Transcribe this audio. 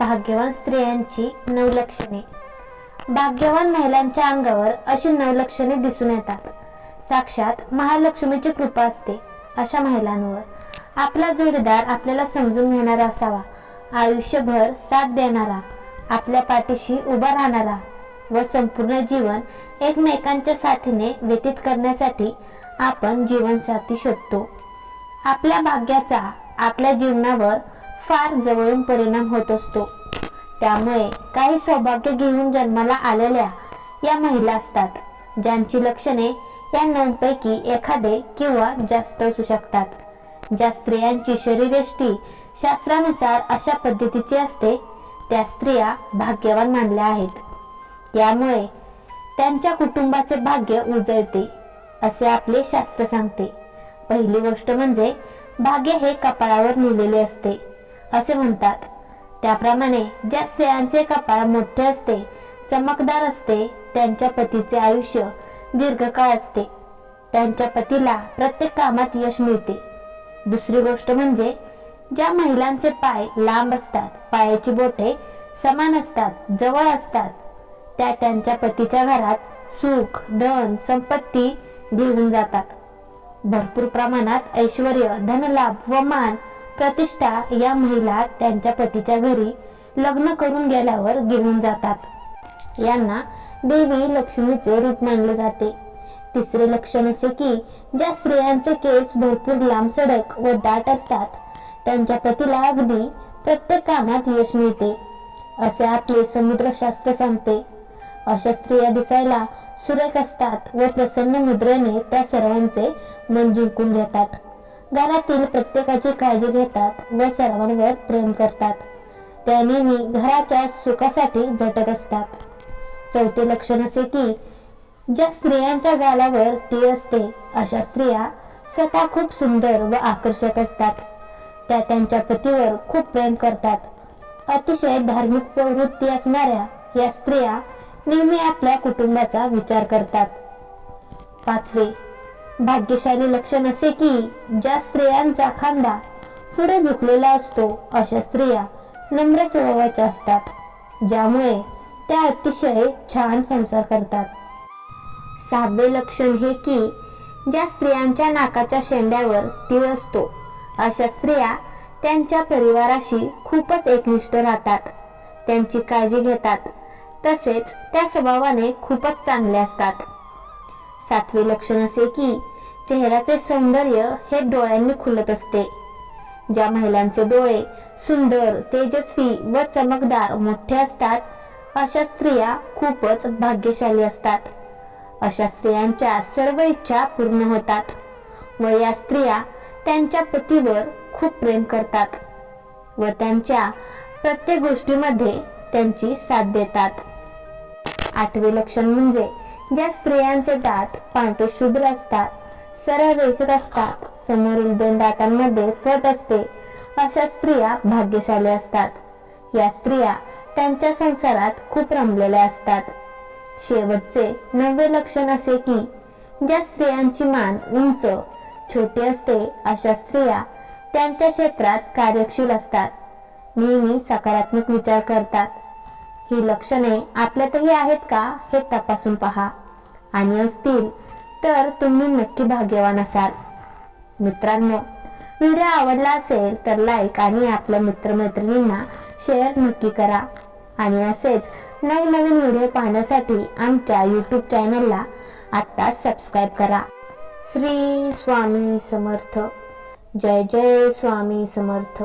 भाग्यवान स्त्रियांची नवलक्षणे. भाग्यवान महिलांच्या अंगावर अशी नवलक्षणे दिसून येतात. साक्षात महालक्ष्मीची कृपा असते अशा महिलांवर. आपला जोडीदार आपल्याला समजून घेणारा असावा. आयुष्यभर साथ देणारा आपल्या पाठीशी उभा राहणारा व संपूर्ण जीवन एकमेकांच्या साथीने व्यतीत करण्यासाठी आपण जीवनसाथी शोधतो. आपल्या भाग्याचा आपल्या जीवनावर फार जवळून परिणाम होत असतो. त्यामुळे काही सौभाग्य घेऊन जन्माला आलेल्या या महिला असतात ज्यांची लक्षणे या नऊपैकी एखादे किंवा जास्त असू शकतात. ज्या स्त्रियांची शरीरयष्टी शास्त्रानुसार अशा पद्धतीची असते त्या स्त्रिया भाग्यवान मानल्या आहेत. त्यामुळे त्यांच्या कुटुंबाचे भाग्य उजळते असे आपले शास्त्र सांगते. पहिली गोष्ट म्हणजे भाग्य हे कपाळावर लिहिलेले असते. असे म्हणतात. त्याप्रमाणे ज्या स्त्रियांचे कपाळ मोठे असते चमकदार असते त्यांच्या पतीचे आयुष्य दीर्घकाळ असते. त्यांच्या पतीला प्रत्येक कामात यश मिळते. दुसरी गोष्ट म्हणजे ज्या महिलांचे पाय लांब असतात पायाची बोटे समान असतात जवळ असतात त्या त्यांच्या पतीच्या घरात सुख धन संपत्ती घेऊन जातात. भरपूर प्रमाणात ऐश्वर धनलाभ व मान प्रतिष्ठा या महिला त्यांच्या पतीच्या घरी लग्न करून गेल्यावर घेऊन जातात. यांना देवी लक्ष्मीचे रूप मानले जाते. तिसरे लक्षण असे की ज्या स्त्रियांचे केस भरपूर लांब सडक व दाट असतात त्यांच्या पतीला अगदी प्रत्येक कामात यश मिळते. असे आपले समुद्रशास्त्र सांगते. अशा स्त्रिया दिसायला सुरेख असतात व प्रसन्न मुद्रेने त्या सर्वांचे मन जिंकून घेतात. घरातील प्रत्येकाची काळजी घेतात व सर्वांवर प्रेम करतात. त्या नेहमी घराच्या सुखासाठी झटत असतात. चौथे लक्षण असे की ज्या स्त्रियांच्या गालावर ती असते अशा स्त्रिया स्वतः खूप सुंदर व आकर्षक असतात. त्या त्यांच्या पतीवर खूप प्रेम करतात. अतिशय धार्मिक प्रवृत्ती असणाऱ्या या स्त्रिया नेहमी आपल्या कुटुंबाचा विचार करतात. पाचवे भाग्यशाली लक्षण असे की ज्या स्त्रियांचा खांदा पुढे झुकलेला असतो अशा स्त्रिया नम्र स्वभावाच्या असतात ज्यामुळे त्या अतिशय छान संसार करतात. सहावे लक्षण हे की ज्या स्त्रियांच्या नाकाच्या शेंड्यावर तीळ असतो अशा स्त्रिया त्यांच्या परिवाराशी खूपच एकनिष्ठ राहतात. त्यांची काळजी घेतात तसेच त्या स्वभावाने खूपच चांगले असतात. सातवे लक्षण असे की चेहऱ्याचे सौंदर्य हे डोळ्यांनी खुलत असते. ज्या महिलांचे डोळे सुंदर तेजस्वी व चमकदार मोठे असतात अशा स्त्रिया खूपच भाग्यशाली असतात. अशा स्त्रियांच्या सर्व इच्छा पूर्ण होतात व या स्त्रिया त्यांच्या पतीवर खूप प्रेम करतात व त्यांच्या प्रत्येक गोष्टीमध्ये त्यांची साथ देतात. आठवे लक्षण म्हणजे ज्या स्त्रियांचे दात पांढरे शुभ्र असतात सरळ रेषेत असतात समोरील दोन दातांमध्ये फट असते अशा स्त्रिया भाग्यशाली असतात. या स्त्रिया त्यांच्या संसारात खूप रमलेल्या असतात. शेवटचे नववे लक्षण असे की ज्या स्त्रियांची मान उंच छोटी असते अशा स्त्रिया त्यांच्या क्षेत्रात कार्यशील असतात. नेहमी सकारात्मक विचार करतात. ही लक्षणे आपल्यातही आहेत का हे तपासून पहा. आणि असतील तर तुम्ही नक्की भाग्यवान असाल. मित्रांनो व्हिडिओ आवडला असेल तर लाईक आणि आपल्या मित्रमैत्रिणींना शेअर नक्की करा. आणि असेच नवनवीन व्हिडिओ पाहण्यासाठी आमच्या यूट्यूब चॅनलला आत्ता सबस्क्राईब करा. श्री स्वामी समर्थ. जय जय स्वामी समर्थ.